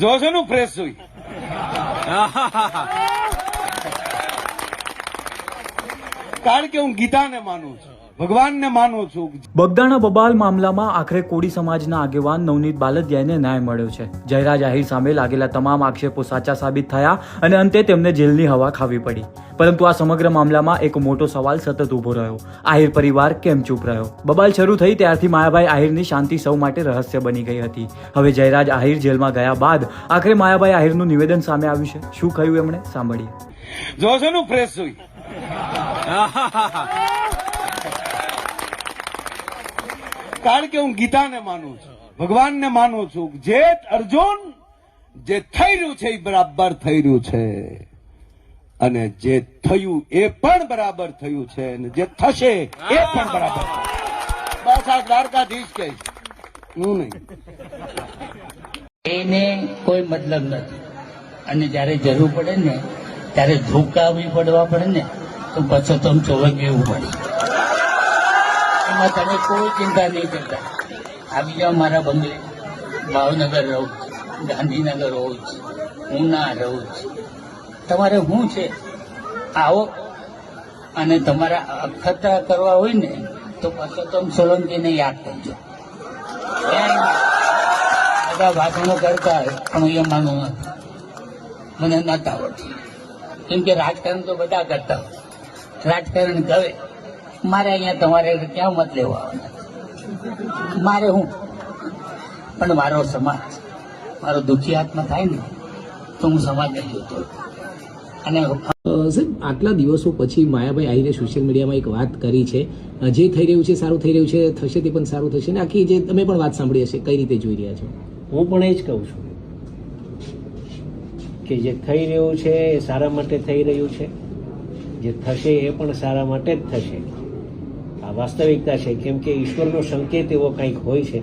જોશો નું ફ્રેશ સુઈ કારણ કે હું ગીતાને માનું છું. ભગવાનને માનું છું. બગદાણા બબાલ મામલામાં આખરે કોડી સમાજના આગેવાન નવનીત બાલદિયાને ન્યાય મળ્યો છે. જયરાજ આહિર સામે લાગેલા તમામ આક્ષેપો સાચા સાબિત થયા અને અંતે તેમને જેલની હવા ખાવી પડી. પરંતુ આ સમગ્ર મામલામાં એક મોટો સવાલ સતત ઊભો રહ્યો. આહિર પરિવાર કેમ ચૂપ રહ્યો? બબાલ શરૂ થઈ ત્યારથી માયાભાઈ આહિરની શાંતિ સૌ માટે રહસ્ય બની ગઈ હતી. હવે જયરાજ આહિર જેલમાં ગયા બાદ આખરે માયાભાઈ આહિરનું નિવેદન સામે આવ્યું છે. શું કહ્યું એમણે? સાંભળીએ. જોશો નું ફ્રેશ સુઈ કારણ કે હું ગીતાને માનું છું, ભગવાનને માનું છું. જે અર્જુન, જે થઈ રહ્યું છે એ બરાબર થઈ રહ્યું છે. અને જે થયું એ પણ બરાબર થયું છે. અને જે થશે એ પણ બરાબર બસ આ દ્વારકાધીશ કે હું નહીં. એને કોઈ મતલબ નથી. અને જ્યારે જરૂર પડે ને, ત્યારે ધોકાવી પડવા પડે ને, તો પછી તમે ચોવગેવું પડે. એમાં તમે કોઈ ચિંતા નહીં કરતા. આવી જાઓ મારા બંગલે ભાવનગર રહું છું, ગાંધીનગર રહું છું, ઉના રહું છું. તમારે શું છે? આવો. અને તમારા અખતરા કરવા હોય ને, તો પરસોત્તમ સોલંકીને યાદ કરજો. બધા ભાષણો કરતા પણ હું એ માનું નથી. મને નથી આવડતી. કેમ કે રાજકારણ તો બધા કરતા હોય. રાજકારણ કરે મારે અહીંયા તમારે ક્યાં મત લેવા આવવાના? મારે હું? પણ મારો સમાજ મારો દુઃખી આત્મા થાય ને તો હું સમાજને જોતો. અને સાહેબ આટલા દિવસો પછી માયાભાઈ આહીરે સોશિયલ મીડિયામાં એક વાત કરી છે. જે થઈ રહ્યું છે સારું થઈ રહ્યું છે થશે તે પણ સારું થશે ને? આખી જે તમે પણ વાત સાંભળી હશે કઈ રીતે જોઈ રહ્યા છો? હું પણ એ જ કહું છું કે જે થઈ રહ્યું છે એ સારા માટે થઈ રહ્યું છે. જે થશે એ પણ સારા માટે જ થશે. વાસ્તવિકતા છે કેમ કે ઈશ્વરનો સંકેત એવો કંઈક હોય છે.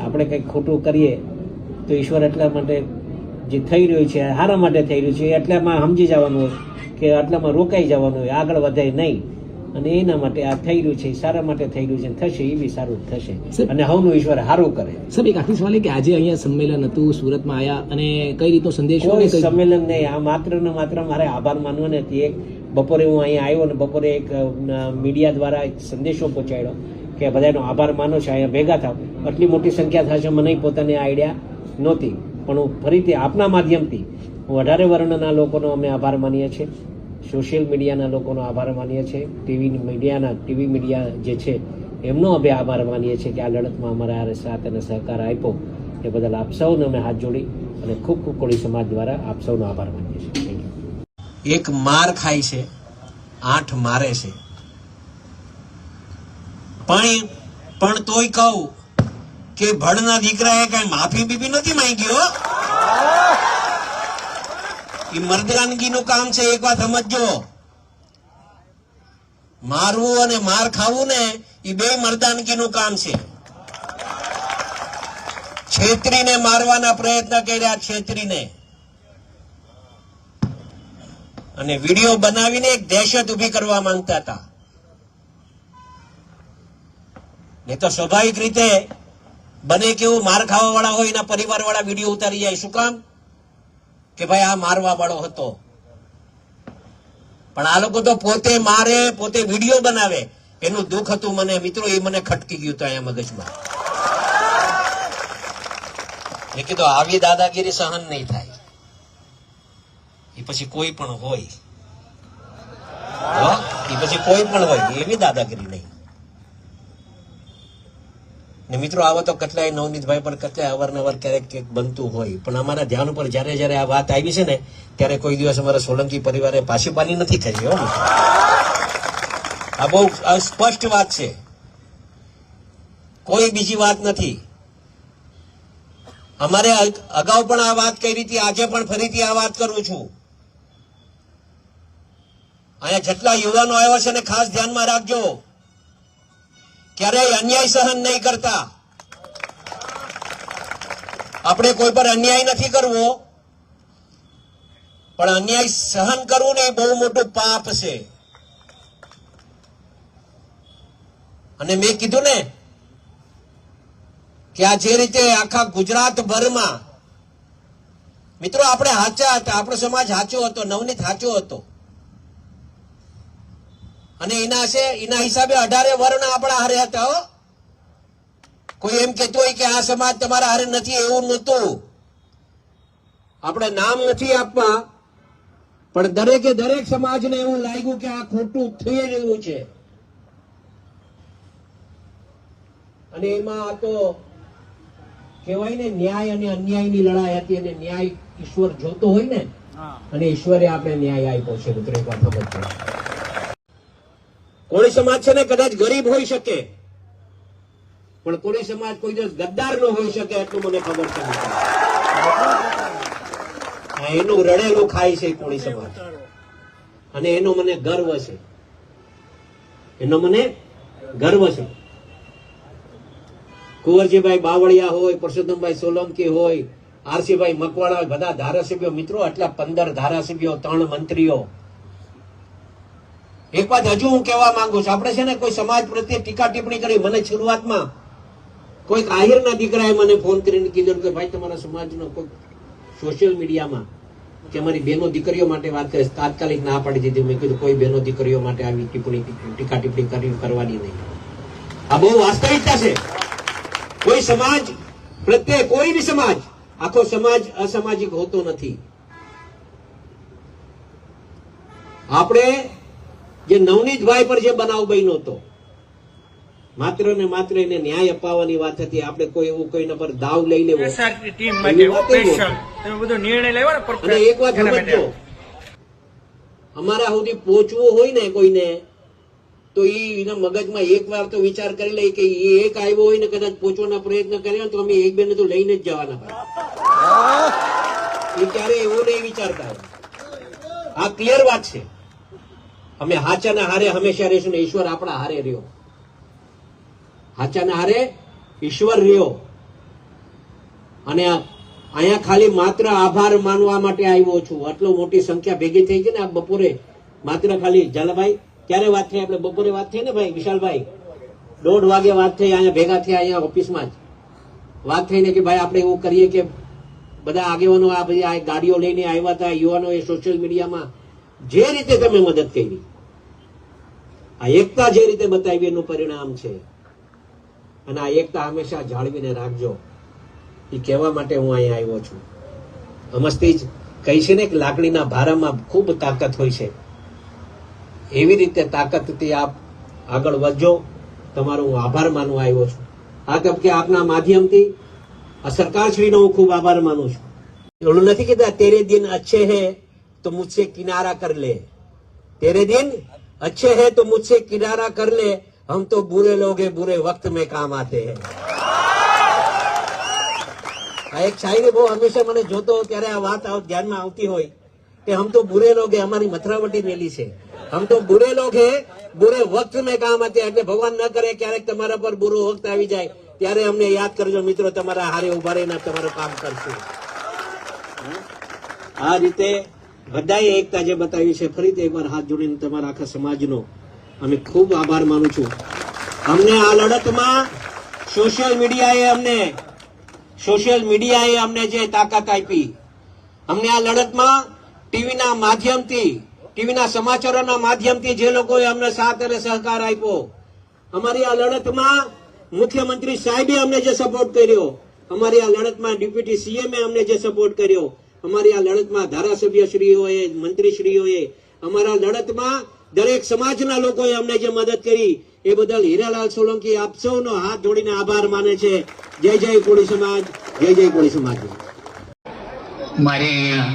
આપણે કંઈક ખોટું કરીએ તો ઈશ્વર એટલા માટે જે થઈ રહ્યું છે સારા માટે થઈ રહ્યું છે એટલામાં સમજી જવાનું હોય કે આટલામાં રોકાઈ જવાનું હોય આગળ વધે નહીં. અને એના માટે આ થઈ રહ્યું છે સારા માટે થઈ રહ્યું છે થશે એ બી સારું થશે. અને હવનું ઈશ્વર સારું કરે. સર એક આખી સવાલ કે આજે અહીંયા સંમેલન હતું સુરતમાં આવ્યા અને કઈ રીતનો સંદેશો સંમેલન નહીં આ માત્ર ને માત્ર મારે આભાર માનવો ને એક બપોરે હું અહીંયા આવ્યો અને બપોરે એક મીડિયા દ્વારા એક સંદેશો પહોંચાડ્યો કે બધાનો આભાર માનો છે, અહીંયા ભેગા થાવ. આટલી મોટી સંખ્યા થશે, મને પોતાની આઈડિયા નહોતી. પણ હું ફરીથી આપના માધ્યમથી, હું અઢારે વર્ણના લોકોનો અમે આભાર માનીએ છીએ. સોશિયલ મીડિયાના લોકોનો આભાર માનીએ છીએ. ટીવી મીડિયાના, ટીવી મીડિયા જે છે, એમનો અમે આભાર માનીએ છીએ કે આ લડતમાં અમારા સાથ અને સહકાર આપ્યો. એ બદલ આપ સૌને અમે હાથ જોડી અને ખૂબ ખૂબ કોળી સમાજ દ્વારા આપ સૌનો આભાર માનીએ એક માર ખાય છે, આઠ મારે છે. પણ પણ તોય કહું કે ભણના દીકરાએ કઈ માફી બીપી નથી માંગી, હો. એ મર્દાનગીનું કામ છે, એક વાત સમજજો. મારવું અને માર ખાવું ને એ બે મર્દાનગીનું કામ છે. છેતરીને મારવાના પ્રયત્ન કર્યા, છેતરીને. અને વીડિયો બનાવીને એક દહેશત ઊભી કરવા માંગતા હતા. નહીં તો સ્વાભાવિક રીતે બને કેવું માર ખાવા વાળા હોય, એના પરિવાર વાળા વીડિયો ઉતારી જાય. શું કામ? કે ભાઈ આ મારવા વાળો હતો. પણ આ લોકો તો પોતે મારે, પોતે વીડિયો બનાવે. એનું દુઃખ હતું મને. મિત્રો, એ મને ખટકી ગયું હતું અહીંયા મગજમાં. મેં કીધું, આવી દાદાગીરી સહન નહીં થાય. એ પછી કોઈ પણ હોય. એ પછી કોઈ પણ હોય, એવી દાદાગીરી નહીં. ને મિત્રો, આવા તો કેટલાય નવનીતભાઈ પર કેટલાય અવારનવાર ક્યારેક ક્યાંક બનતું હોય. પણ અમારા ધ્યાન ઉપર જ્યારે જ્યારે આ વાત આવી છે ને, ત્યારે કોઈ દિવસ અમારા સોલંકી પરિવારે પાછી પાની નથી કરી, હો. આ બહુ સ્પષ્ટ વાત છે. કોઈ બીજી વાત નથી. અમારે અગાઉ પણ આ વાત કરી હતી, આજે પણ ફરીથી આ વાત કરું છું. અહીંયા જેટલા યુવાનો આવ્યા છે ને ખાસ ધ્યાનમાં રાખજો. ક્યારેય અન્યાય સહન નહીં કરતા. આપણે કોઈ પર અન્યાય નથી કરવો. પણ અન્યાય સહન કરવું ને બહુ મોટું પાપ છે. અને મેં કીધું ને કે આ જે રીતે આખા ગુજરાત ભરમાં મિત્રો આપણે હાચા હતા, આપણો સમાજ સાચો હતો, નવનીત સાચો હતો. અને એના છે એના હિસાબે અઢારે વર્ણ આપણા હારે હતા હો. કોઈ એમ કેતો હોય કે આ સમાજ તમારા હારે નથી એવું નહોતું. આપણે નામ નથી આપવા પણ દરેકે દરેક સમાજને એવું લાગ્યું કે આ ખોટું થઈ રહ્યું છે. અને એમાં આ તો કહેવાય ને ન્યાય અને અન્યાયની લડાઈ હતી અને ન્યાય ઈશ્વર જોતો હોય ને અને ઈશ્વરે આપણે ન્યાય આપ્યો છે મિત્રો એક વાત સમજજો કોળી સમાજ છે ને કદાચ ગરીબ હોઈ શકે. પણ કોળી સમાજ કોઈ દિવસ ગદ્દાર ન હોઈ શકે એટલું મને ખબર છે. એનું રડેલું ખાય છે કોળી સમાજ. અને એનો મને ગર્વ છે. એનો મને ગર્વ છે. કુંવરજીભાઈ બાવળિયા હોય, પરસોત્તમભાઈ સોલંકી હોય, આરસીભાઈ મકવાણા હોય બધા ધારાસભ્યો મિત્રો, આટલા પંદર ધારાસભ્યો, ત્રણ મંત્રીઓ એક વાત હજુ હું કહેવા માંગુ છું. આપણે છે ને કોઈ સમાજ પ્રત્યે ટીકા ટિપ્પણી કરી. મને શરૂઆતમાં કોઈક આહિરના દીકરાએ મને ફોન કરીને કીધું કે ભાઈ તમારા સમાજનો કોઈ સોશિયલ મીડિયામાં કે અમારી બેનો દીકરીઓ માટે વાત કરે તાત્કાલિક ના પાડી દીધી. મેં કીધું કોઈ બેનો દીકરીઓ માટે આવી ટિપ્પણી, ટીકા ટિપ્પણી કરી કરવાની નહીં. આ બહુ વાસ્તવિકતા છે. કોઈ સમાજ પ્રત્યે, કોઈ બી સમાજ આખો સમાજ અસામાજિક હોતો નથી. આપણે જે નવનીતભાઈ પર જે બનાવ બન્યો હતો માત્ર ને માત્ર એને ન્યાય અપાવવાની વાત હતી. આપણે કોઈ એવું કોઈના પર દાવ લઈ લેવો. ટીમ એવી માટે વાત જ ઓપરેશન તમે બધો નિર્ણય લેવો ને અને એક વાત સમજો અમારા સુધી પહોંચવું હોય ને કોઈને તો એના મગજમાં એક વાર તો વિચાર કરી લે કે એ એક આવ્યો હોય ને કદાચ પહોંચવાના પ્રયત્ન કર્યા તો અમે એક બેને તો લઈને જ જવાના ભાઈ. એ ક્યારે એવો નહીં વિચારતા આ ક્લિયર વાત છે. અમે હાચાના હારે હંમેશા રહીશું ને ઈશ્વર આપણા હારે રહ્યો. હાચાના હારે ઈશ્વર રહ્યો. અને અહીંયા ખાલી માત્ર આભાર માનવા માટે આવ્યો છું. આટલો મોટી સંખ્યા ભેગી થઈ છે ને આ બપોરે માત્ર ખાલી ઝાલાભાઈ ક્યારે વાત થઈ? આપણે બપોરે વાત થઈ ને ભાઈ, વિશાલભાઈ? દોઢ વાગે વાત થઈ, અહીંયા ભેગા થયા, અહીંયા ઓફિસમાં જ. વાત થઈને કે ભાઈ, આપણે એવું કરીએ કે બધા આગેવાનો આ બધી આ ગાડીઓ લઈને આવ્યા હતા યુવાનોએ સોશિયલ મીડિયામાં જે રીતે તમે મદદ કરી. આ એકતા જે રીતે બતાવી એનું પરિણામ છે. અને આ એકતા હંમેશા જાળવીને રાખજો. એ કહેવા માટે હું અહીંયા આવ્યો છું. હમસથી જ કહી છે ને કે લાકડીના ભારામાં ખૂબ તાકાત હોય છે. એવી રીતે તાકાતથી આપ આગળ વધજો. તમારો હું આભાર માનવા આવ્યો છું. આ તબકે આપના માધ્યમથી આ સરકારશ્રીનો હું ખૂબ આભાર માનું છું. એવું નથી કહેતા, તેરે દિન અચ્છે હે, તો મુજસે કિનારા કર લે. તેરે દિન? अच्छे हैं तो मुझसे किनारा कर ले हम तो बुरे लोग हैं बुरे वक्त में काम आते हैं આ એક શાયરી બહુ હંમેશા મને જોતો હોઉં ત્યારે આ વાત આવ- ધ્યાનમાં આવતી હોય કે હમ તો બુરે લોગ હે અમારી મથરાવટી મેલી છે હમ તો બુરે લોગ હે બુરે વક્ત મેં કામ આતે હૈ. એટલે ભગવાન ન કરે ક્યારેક તમારા પર બુરો વખત આવી જાય ત્યારે અમને યાદ કરજો મિત્રો તમારા હારે ઉભા રહીને તમારું કામ કરશું આ રીતે બધાએ એકતા જે બતાવી છે, ફરીથી એકવાર હાથ જોડીને તમારા આખા સમાજનો અમે ખૂબ આભાર માનું છું. અમને આ લડતમાં સોશિયલ મીડિયાએ અમને સોશિયલ મીડિયાએ અમને જે તાકાત આપી, અમને આ લડતમાં ટીવીના માધ્યમથી, ટીવીના સમાચારોના માધ્યમથી જે લોકોએ અમને સાથ અને સહકાર આપ્યો, અમારી આ લડતમાં મુખ્યમંત્રી સાહેબે અમને જે સપોર્ટ કર્યો, અમારી આ લડતમાં ડેપ્યુટી સીએમએ અમને જે સપોર્ટ કર્યો અમારી આ લડતમાં ધારાસભ્યશ્રીઓએ, મંત્રીશ્રીઓએ, અમારા લડતમાં દરેક સમાજના લોકોએ અમને જે મદદ કરી, એ બદલ હીરાલાલ સોલંકી આપ સૌનો હાથ જોડીને આભાર માને છે. જય જય કોળી સમાજ, જય જય કોળી સમાજ. મારે અહીંયા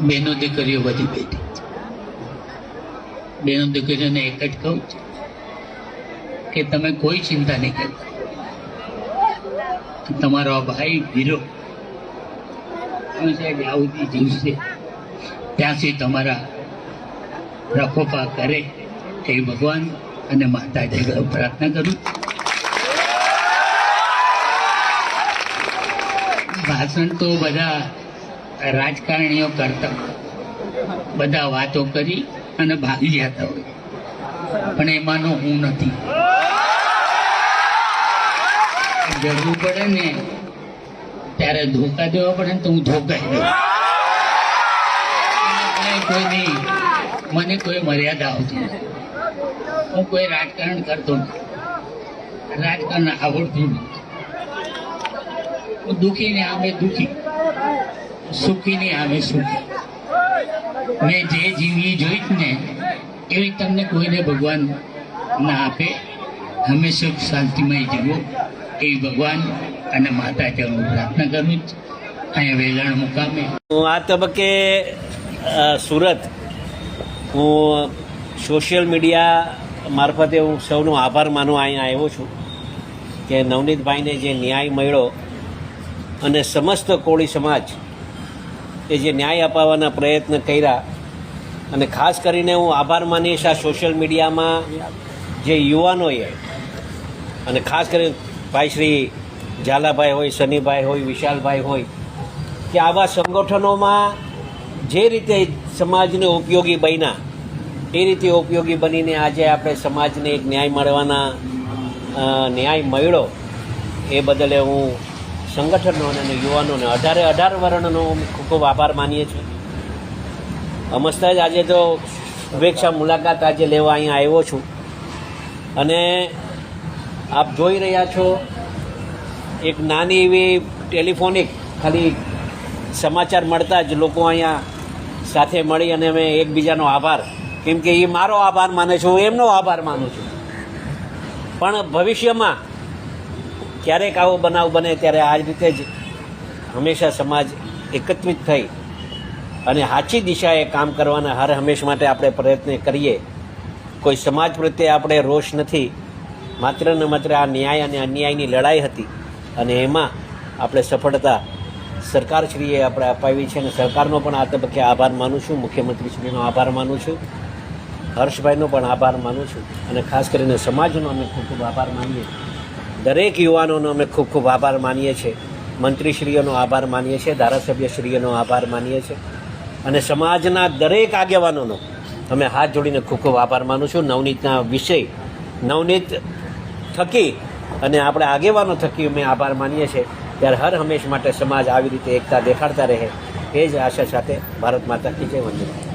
બેનો દીકરીઓ બધી બેઠી બેનો દીકરીઓને એક જ કહું છું કે તમે કોઈ ચિંતા નહીં કરતા. તમારો ભાઈ તમે સાહેબ આવતી જીવશે ત્યાંથી તમારા રખોપા કરે એ ભગવાન અને માતાજી પ્રાર્થના કરું. ભાષણ તો બધા રાજકારણીઓ કરતા બધા વાતો કરી અને ભાગી જતા હોય. પણ એમાંનો હું નથી. જરૂર પડે ને ત્યારે ધોકા દેવા પડે ને તો હું ધોકાઈ દઉં મને કોઈ મર્યાદા આવતી હું કોઈ રાજકારણ કરતો નથી. રાજકારણ આવડતું નથી. હું દુઃખી ને આમે દુઃખી. સુખી ને આમે સુખી. મેં જે જીવી જોઈ ને, એવી તમને કોઈને ભગવાન ના આપે. હંમેશા શાંતિમય જીવો. એ ભગવાન અને માતા પ્રાર્થના કરવી અહીંયા વેલણ મુકામે. હું આ તબક્કે સુરત, હું સોશિયલ મીડિયા મારફતે હું સૌનો આભાર માનવા અહીંયા આવ્યો છું કે નવનીતભાઈને જે ન્યાય મળ્યો અને સમસ્ત કોળી સમાજ એ જે ન્યાય અપાવવાના પ્રયત્ન કર્યા અને ખાસ કરીને હું આભાર માનીશ આ સોશિયલ મીડિયામાં જે યુવાનોએ અને ખાસ કરીને ભાઈ શ્રી ઝાલાભાઈ હોય, સનીભાઈ હોય, વિશાલભાઈ હોય, કે આવા સંગઠનોમાં જે રીતે સમાજને ઉપયોગી બન્યા, એ રીતે ઉપયોગી બનીને આજે આપણે સમાજને એક ન્યાય મળવાના ન્યાય મળ્યો, એ બદલે હું સંગઠનોને અને યુવાનોને અઢારે અઢાર વર્ણનો ખૂબ ખૂબ આભાર માનીએ છીએ અમસ્તા જ આજે તો શુભેચ્છા મુલાકાત આજે લેવા અહીંયા આવ્યો છું. અને આપ જોઈ રહ્યા છો એક નાની એવી ટેલિફોનિક ખાલી સમાચાર મળતા જ લોકો અહીંયા સાથે મળી અને અમે એકબીજાનો આભાર. કેમ કે એ મારો આભાર માને છે, હું એમનો આભાર માનું છું. પણ ભવિષ્યમાં ક્યારેક આવો બનાવ બને ત્યારે આ રીતે જ હંમેશા સમાજ એકત્રિત થઈ અને સાચી દિશાએ કામ કરવાના હર હંમેશ માટે આપણે પ્રયત્ન કરીએ. કોઈ સમાજ પ્રત્યે આપણે રોષ નથી. માત્ર ને માત્ર આ ન્યાય અને અન્યાયની લડાઈ હતી. અને એમાં આપણે સફળતા સરકારશ્રીએ આપણે અપાવી છે અને સરકારનો પણ આ તબક્કે આભાર માનું છું. મુખ્યમંત્રીશ્રીનો આભાર માનું છું. હર્ષભાઈનો પણ આભાર માનું છું. અને ખાસ કરીને સમાજનો અમે ખૂબ ખૂબ આભાર માનીએ દરેક યુવાનોનો અમે ખૂબ ખૂબ આભાર માનીએ છીએ. મંત્રીશ્રીઓનો આભાર માનીએ છીએ. ધારાસભ્યશ્રીઓનો આભાર માનીએ છીએ. અને સમાજના દરેક આગેવાનોનો અમે હાથ જોડીને ખૂબ ખૂબ આભાર માનું છું. નવનીતના વિષય નવનીત થકી અને આપણે આગેવાનો થકી અમે આભાર માનીએ છીએ ત્યારે હર હંમેશ માટે સમાજ આવી રીતે એકતા દેખાડતા રહે એ જ આશા સાથે ભારત માતા કી જય વંદે.